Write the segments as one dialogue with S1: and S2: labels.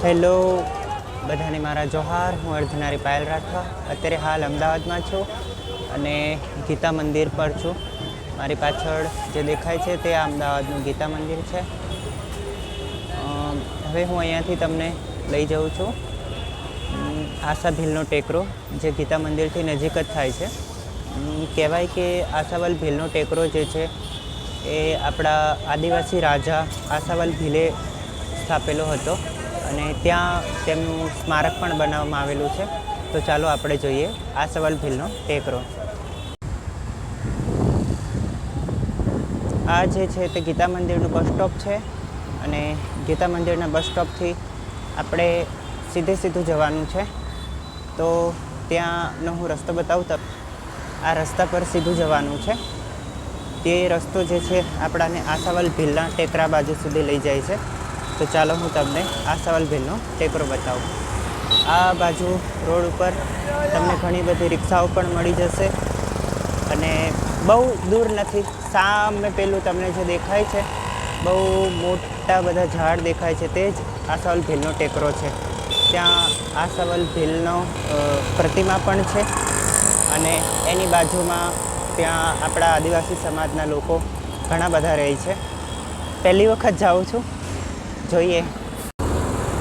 S1: Hello, બધાને મારા જોહાર, હું અર્ધનારી પાયલ રાઠવા. અત્યારે હાલ અમદાવાદમાં છું અને ગીતા મંદિર પર છું. મારી પાછળ જે દેખાય છે તે અમદાવાદનું ગીતા મંદિર છે. હવે હું અહીંયાથી તમને લઈ જઉં છું. આશા ભીલનો ટેકરો, જે ગીતા મંદિરથી નજીક જ થાય છે. કહેવાય કે આશાવલ ભીલનો ટેકરો જે છે એ આપણા આદિવાસી રાજા આશાવલ ભીલે સ્થાપેલો હતો. અને ત્યાં તેમનું સ્મારક પણ બનાવવામાં આવેલું છે. તો ચાલો આપણે જોઈએ. આશાવલ ભીલનો ટેકરો આ જે છે તે ગીતા મંદિરનું બસ સ્ટોપ છે અને ગીતા મંદિરના બસ સ્ટોપથી આપણે સીધે સીધું જવાનું છે. તો ત્યાંનો હું રસ્તો બતાવું તો આ રસ્તા પર સીધું જવાનું છે. તે રસ્તો જે છે આપણાને આસાવલ ભીલના ટેકરા બાજુ સુધી લઈ જાય છે. તો ચાલો હું તમને આ સવાલ ભીલનો ટેકરો બતાવું. આ બાજુ રોડ ઉપર તમને ઘણી બધી રિક્ષાઓ પણ મળી જશે અને બહુ દૂર નથી. સામે પેલું તમને જે દેખાય છે, બહુ મોટા બધા ઝાડ દેખાય છે, તે જ આસાવલ ભીલનો ટેકરો છે. ત્યાં આસાવલ ભીલનો પ્રતિમા પણ છે અને એની બાજુમાં ત્યાં આપણા આદિવાસી સમાજના લોકો ઘણા બધા રહે છે. પહેલી વખત જાઉં છું. જોઈએ.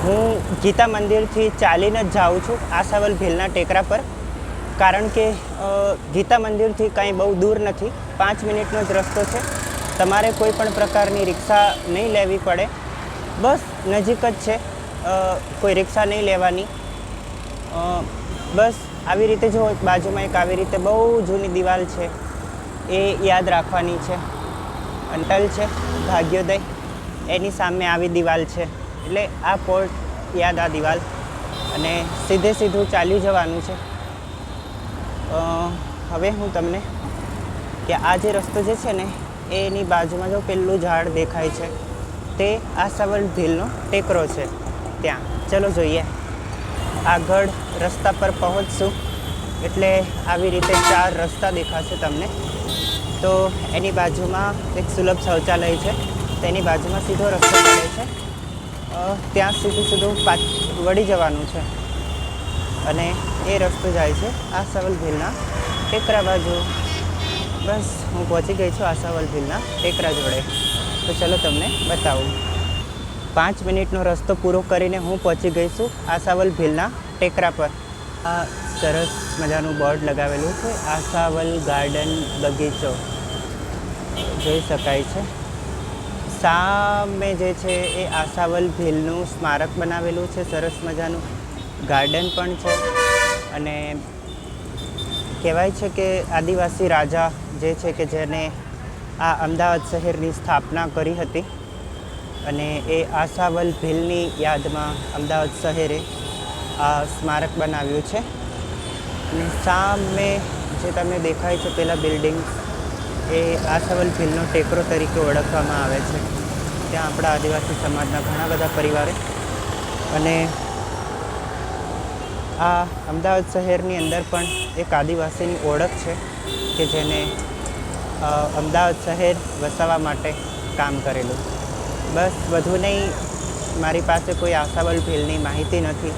S1: હું ગીતા મંદિરથી ચાલીને જ જાઉં છું, આશાવલ ભીલના ટેકરા પર. કારણ કે ગીતા મંદિરથી કાંઈ બહુ દૂર નથી. પાંચ મિનિટનો જ રસ્તો છે. તમારે કોઈ પણ પ્રકારની રિક્ષા નહીં લેવી પડે. બસ નજીક જ છે. કોઈ રિક્ષા નહીં લેવાની. બસ આવી રીતે જો બાજુમાં એક આવી રીતે બહુ જૂની દિવાલ છે, એ યાદ રાખવાની છે. અંટલ છે, ભાગ્યોદય. એની સામે આવી દિવાલ છે. એટલે આ પોર્ટ યાદ આ દિવાલ. અને સીધે સીધું ચાલી જવાનું છે. હવે હું તમને કે આ જે રસ્તો જે છે ને, એની બાજુમાં જો પેલું ઝાડ દેખાય છે, તે આશાવલ ભીલનો ટેકરો છે. ત્યાં. ચલો જોઈએ. આગળ રસ્તા પર પહોંચશું. એટલે આવી રીતે ચાર રસ્તા દેખાશે તમને. તો એની બાજુમાં એક સુલભ શૌચાલય છે. તેની બાજુમાં સીધો રસ્તો પડે છે. ત્યાં સીધું સીધું પાછ વળી જવાનું છે. અને એ રસ્તો જાય છે આશાવલ ભીલના ટેકરા બાજુ. બસ, હું પહોંચી ગઈ છું આશાવલ ભીલના ટેકરા જોડે. તો ચલો તમને બતાવું. પાંચ મિનિટનો રસ્તો પૂરો કરીને હું પહોંચી ગઈ છું આશાવલ ભીલના ટેકરા પર. આ સરસ મજાનું બોર્ડ લગાવેલું છે આશાવલ ગાર્ડન બગીચો. જોઈ શકાય છે. સામે જે છે એ આશાવલ ભીલનું સ્મારક બનાવેલું છે. સરસ મજાનું ગાર્ડન પણ છે. અને કહેવાય છે કે આદિવાસી રાજા જે છે કે જેને આ અમદાવાદ શહેરની સ્થાપના કરી હતી અને એ આશાવલ ભીલની યાદમાં અમદાવાદ શહેરે આ સ્મારક બનાવ્યું છે. અને સામે જે તમને દેખાય છે, પેલા બિલ્ડિંગ એ આશાવલ ભીલનો ટેકરો તરીકે ઓળખવામાં આવે છે. ત્યાં આપણા આદિવાસી સમાજના ઘણા બધા પરિવારે અને આ અમદાવાદ શહેરની અંદર પણ એક આદિવાસીની ઓળખ છે કે જેને અમદાવાદ શહેર વસાવવા માટે કામ કરેલું. બસ વધુ નહીં, મારી પાસે કોઈ આશાવલ ભીલની માહિતી નથી.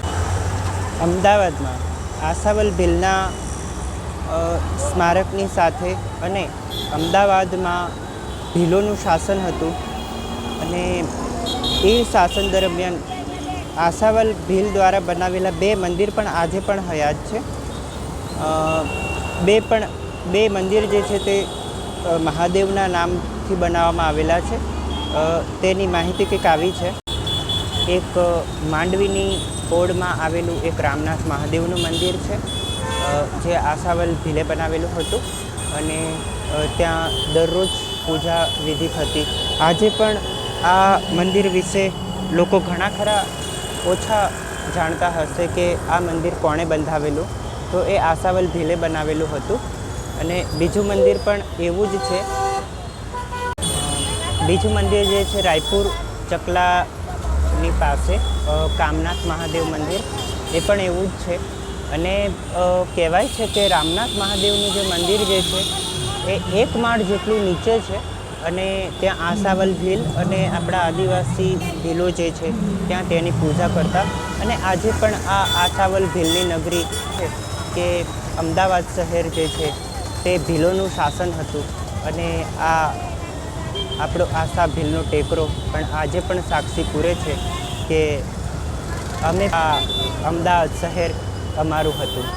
S1: અમદાવાદમાં આશાવલ ભીલના સ્મારકની સાથે અને અમદાવાદમાં ભીલોનું શાસન હતું અને એ શાસન દરમિયાન આશાવલ ભીલ દ્વારા બનાવેલા બે મંદિર પણ આજે પણ હયાત છે. બે પણ, બે મંદિર જે છે તે મહાદેવના નામથી બનાવવામાં આવેલા છે. તેની માહિતી કંઈક આવી છે. એક માંડવીની ઓળમાં આવેલું એક રામનાથ મહાદેવનું મંદિર છે. જે આશાવલ ભીલે બનાવેલું હતું અને ત્યાં દરરોજ પૂજા વિધિ થતી. આજે પણ આ મંદિર વિશે લોકો ઘણા ખરા ઓછા જાણતા હશે કે આ મંદિર કોણે બંધાવેલું. તો એ આશાવલ ભીલે બનાવેલું હતું અને બીજું મંદિર પણ એવું જ છે. બીજું મંદિર જે છે રાયપુર ચકલાની પાસે કામનાથ મહાદેવ મંદિર, એ પણ એવું જ છે. અને કહેવાય છે કે રામનાથ મહાદેવનું જે મંદિર જે છે, એ એક માળ જેટલું નીચે છે અને ત્યાં આશાવલ ભીલ અને આપણા આદિવાસી ભીલો જે છે, ત્યાં તેની પૂજા કરતા. અને આજે પણ આ આશાવલ ભીલની નગરી છે કે અમદાવાદ શહેર જે છે, તે ભીલોનું શાસન હતું. અને આ આપણો આશા ભીલનો ટેકરો પણ આજે પણ સાક્ષી પૂરે છે કે અમે આ અમદાવાદ શહેર અમારું હતું.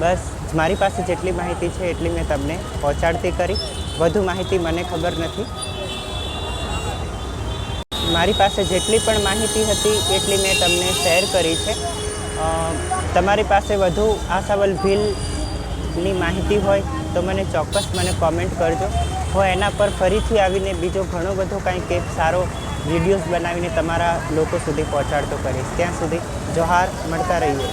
S1: બસ, મારી પાસે જેટલી માહિતી છે એટલી મેં તમને પહોંચાડતી કરી. વધુ માહિતી મને ખબર નથી. મારી પાસે જેટલી પણ માહિતી હતી એટલી મેં તમને શેર કરી છે. તમારી પાસે વધુ આશાવલ ભીલની માહિતી હોય તો મને ચોક્કસ મને કોમેન્ટ કરજો. હું એના પર ફરીથી આવીને બીજો ઘણો બધો કંઈક એક સારો વિડીયોઝ બનાવીને તમારા લોકો સુધી પહોંચાડતો કરીશ. ત્યાં સુધી જોહાર, મળતા રહીએ.